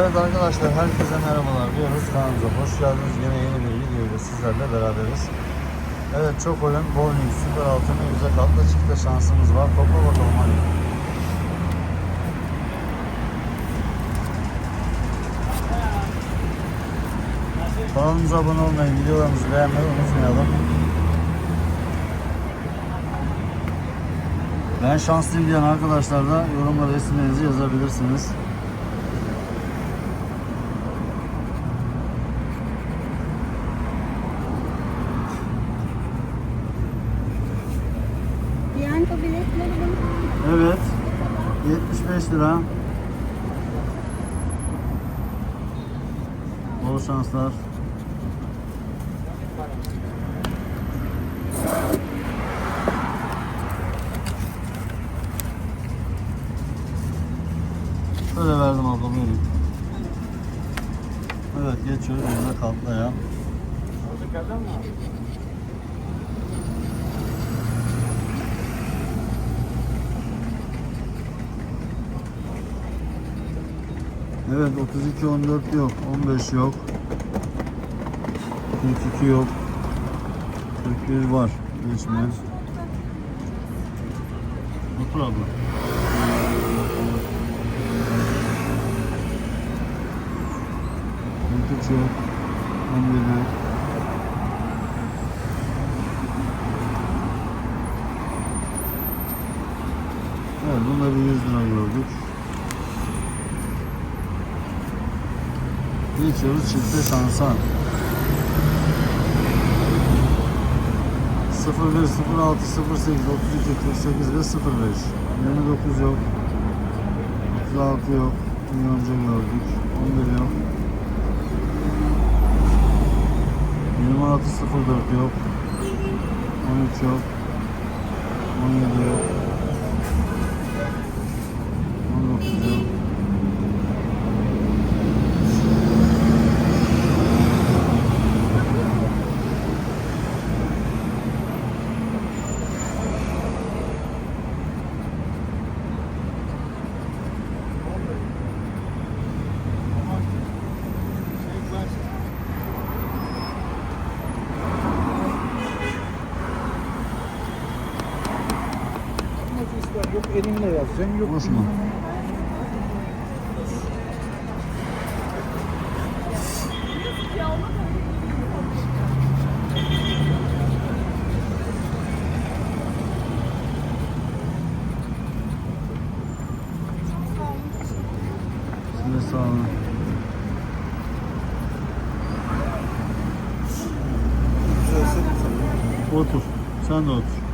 Evet arkadaşlar herkese merhabalar diyoruz. Kanalımıza hoş geldiniz. Yine yeni bir video ile sizlerle beraberiz. Evet çok oyun bowling süper altın yüzde katlı çıktı şansımız var. Topla bakalım hadi. Kanalımıza abone olmayı, videolarımızı beğenmeyi unutmayalım. Ben şanslıyım diyen arkadaşlar da yorumlara isimlerinizi yazabilirsiniz. Mi? Evet. 75 lira. Bol şanslar. Şöyle verdim abla buyurun. Evet geçiyoruz yüzde katlaya. Evet 32 14 yok 15 yok. 42 yok. 41 var geçmez Otur abla. Koltuk yok 11 yok Evet bunları 100 lira gördük Geçiyoruz çifte şansa. 01 06 08 32 48 ve 05 29 yok. 36 yok. Bir önce gördük. 11 yok. 26 04 yok. 13 yok. 17 yok 19 yok Yok elinle yazacaksın, yok Boş mu? Sağ olun. Otur. Sen de otur.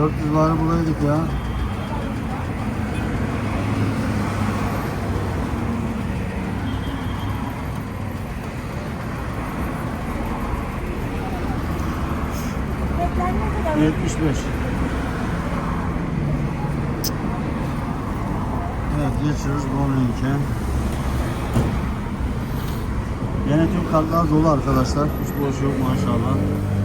Dört yüz bari bulaydık ya. Kadar? 75. Evet geçiyoruz bowling'e. Yine tüm kartlar dolu arkadaşlar. Hiç boş yok maşallah.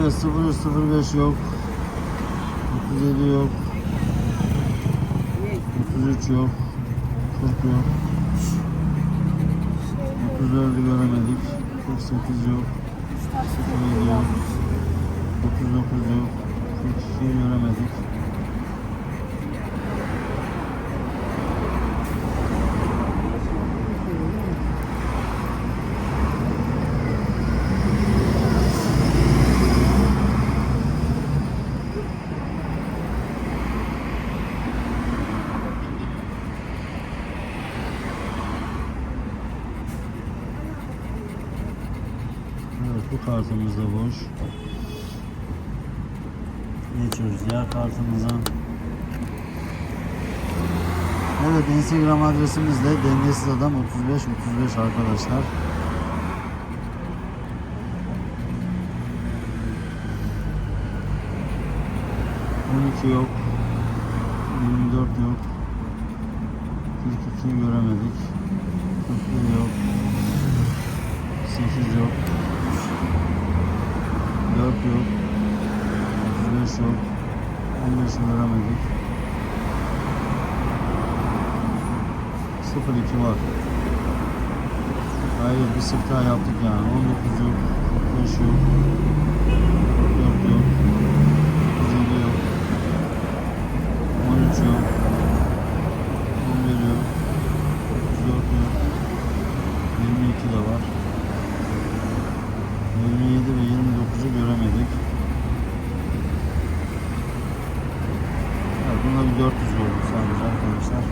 Evet 005 yok. 37 yok. 33 yok. 40 yok. 34'ü göremedik. 48 yok. 07 yok. 39 yok. 42'yi göremedik. Siyah kartımıza. Evet Instagram adresimiz de dengesiz adam 35 35 arkadaşlar. On iki yok. 24 yok. 42 göremedik. 41 yok. 8 yok. 4 yok. 35 yok. 15 göremedik. 02 var. Hayır bir sık daha yaptık yani. 19 yok. 45 yok. 44 yok. 37 yok. 13 yok. 11 yok. 34 yok. 22 de var. 27 ve 29'u göremedik. Bunda bir 400 oldu sadece arkadaşlar.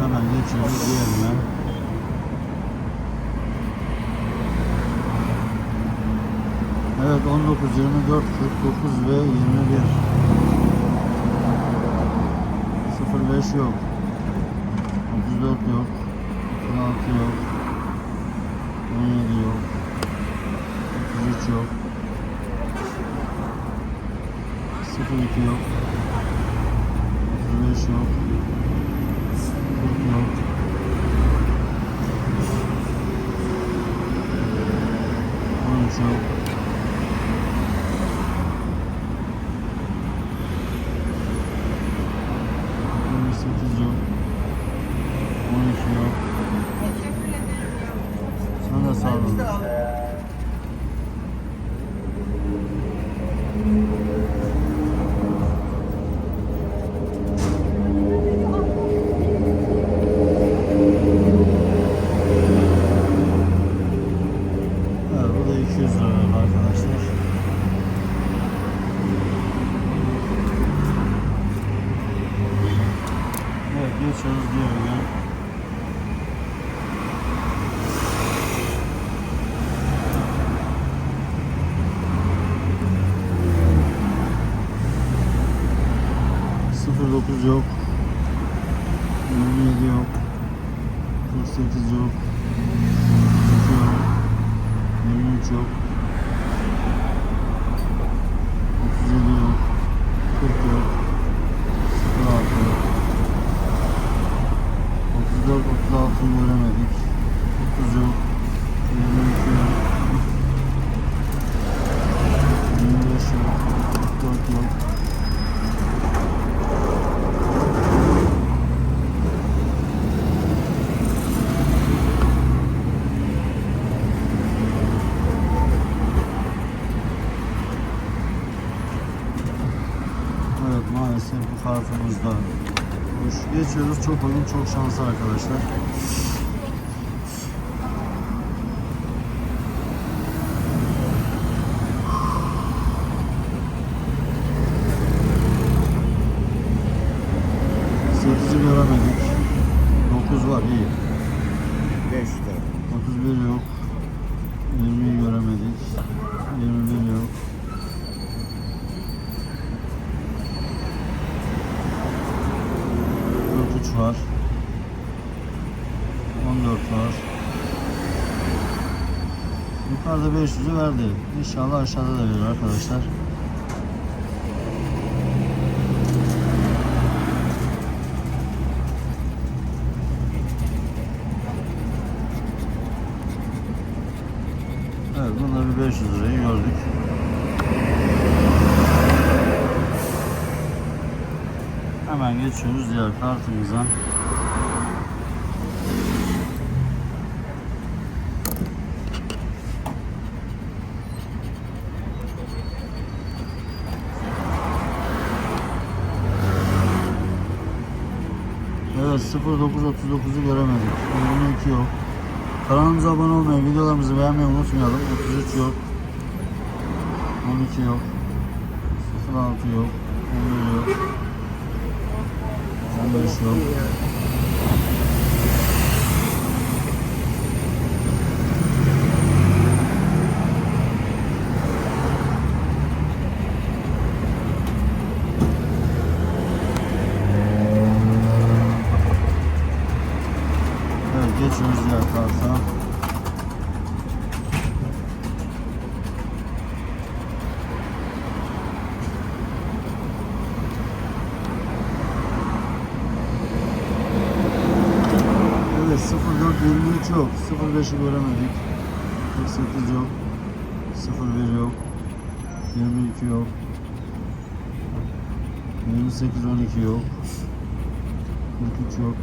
Hemen geçiyoruz diğerine. Evet 19, 24, 49 ve 21. 05 yok. 34 yok. 36 yok. 17 yok. 33 yok. 02 yok. 35 yok. 40 yok. 13 yok. Yirmi sekiz yok. On iki yok. Sana sağ olun. Evet, bu da 200 lira verdi arkadaşlar. Evet, geçiyoruz diğerine. Sıfır dokuz yok. 27 yok. 48 yok. 32 yok. 23 yok. 37 yok. 40 yok. 06 yok. 34, 36 göremedik. 30 yok. 22 yok. 25 yok. 44 yok. Evet maalesef bu kartımızda boş. Geçiyoruz. Çok oyun çok şanslı arkadaşlar. Sekizi göremedik. Dokuz var iyi. 5 de. 31 yok. 20'yi göremedik. 21 yok. 43 var. 14 var. Yukarıda 500'ü verdi. İnşallah aşağıda da verir arkadaşlar. Evet bunda bir 500 lirayı gördük. Hemen geçiyoruz diğer kartımıza. Evet 0939'u göremedik. 22 yok. Kanalımıza abone olmayı, videolarımızı beğenmeyi unutmayalım. 33 yok. 12 yok. 06 yok. 11 yok. 15 yok. Evet geçiyoruz diğer karta. 04 23 yok. 05'i göremedik. 48 yok. 01 yok. 22 yok. 28 12 yok. 43 yok.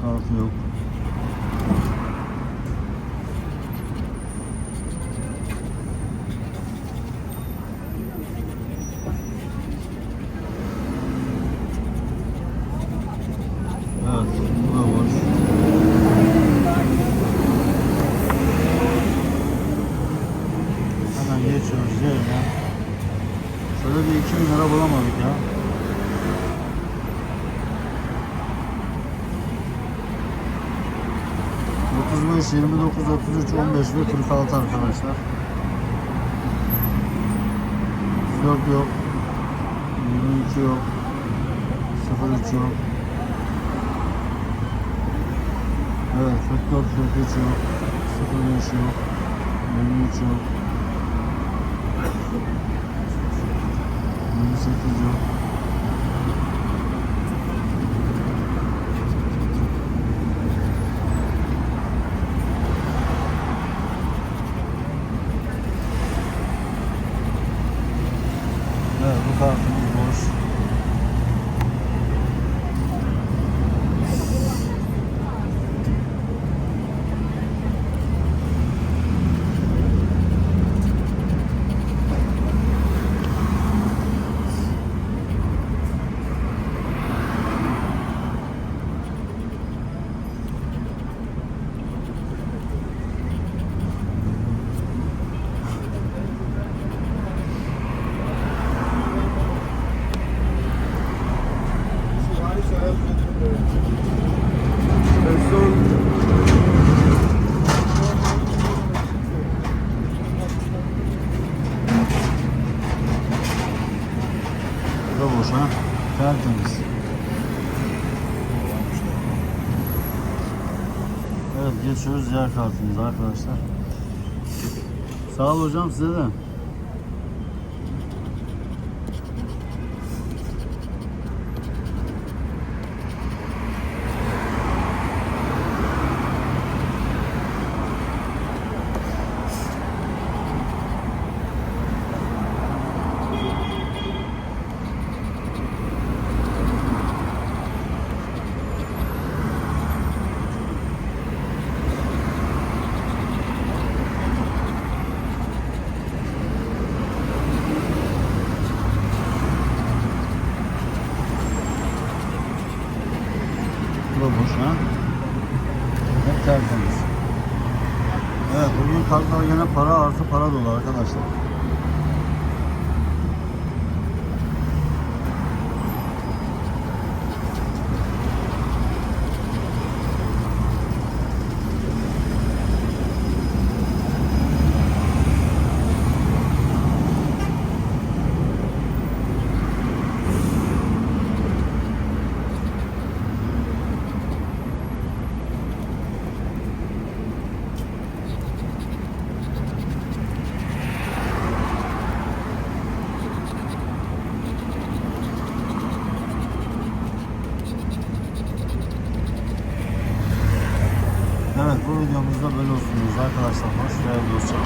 46 yok. 35, 29, 33, 15 ve 46 arkadaşlar. Yok yok. 22 yok. 03 yok. Evet 44, 43 yok. 05 yok. 23 yok. 28 yok. Boş ha. Tertemiz. Evet geçiyoruz diğer kartımıza arkadaşlar. Sağ ol hocam size de. Bu da boş ha. Hep tertemiz. Evet bugün kartlar gene para artı para dolu arkadaşlar. Videomuzda böyle olsun arkadaşlar. Hoş.